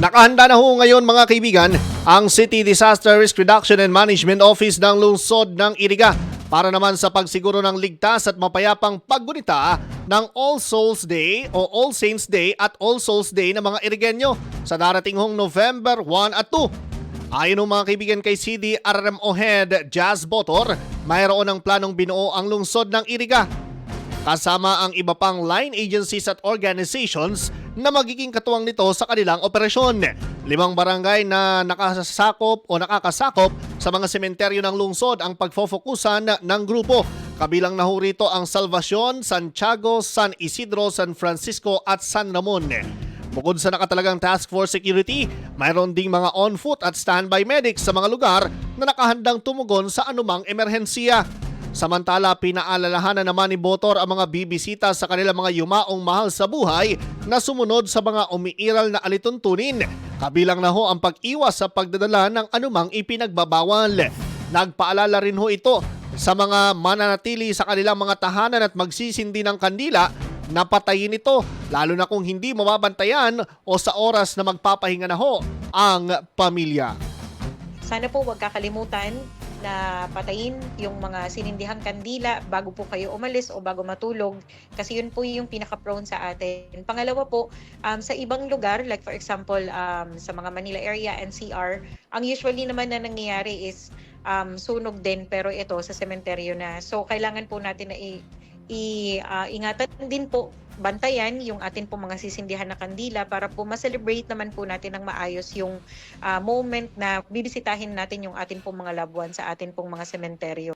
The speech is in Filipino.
Nakahanda na ho ngayon mga kaibigan ang City Disaster Risk Reduction and Management Office ng lungsod ng Iriga para naman sa pagsiguro ng ligtas at mapayapang paggunita ng All Souls Day o All Saints Day at All Souls Day ng mga Irigenyo sa darating hong November 1 at 2. Ayon ng mga kaibigan kay CD RMO Head Jazz Botor, mayroon ng planong binuo ang lungsod ng Iriga kasama ang iba pang line agencies at organizations na magiging katuwang nito sa kanilang operasyon. Limang barangay na nakasakop o nakakasakop sa mga sementeryo ng lungsod ang pagfofokusan ng grupo. Kabilang na rito ang Salvacion, Santiago, San Isidro, San Francisco at San Ramon. Bukod sa nakatalagang task force security, mayroon ding mga on-foot at standby medics sa mga lugar na nakahandang tumugon sa anumang emerhensiya. Samantala, pinaalalahanan naman ni Botor ang mga bibisita sa kanilang mga yumaong mahal sa buhay na sumunod sa mga umiiral na alituntunin. Kabilang na ho ang pag-iwas sa pagdadala ng anumang ipinagbabawal. Nagpaalala rin ho ito sa mga mananatili sa kanilang mga tahanan at magsisindi ng kandila na patayin ito lalo na kung hindi mababantayan o sa oras na magpapahinga na ho ang pamilya. Sana po huwag kakalimutan na patayin yung mga sinindihang kandila bago po kayo umalis o bago matulog kasi yun po yung pinaka-prone sa atin. Pangalawa po, um, sa ibang lugar, like for example, um, sa mga Manila area, NCR, ang usually naman na nangyayari is um, sunog din pero ito sa sementeryo na. So kailangan po natin na i- i- ah, din po bantayan yung atin po mga sisindihan na kandila para po ma-celebrate naman po natin ng maayos yung ah, moment na bibisitahin natin yung atin pong mga loved ones sa atin pong mga sementeryo.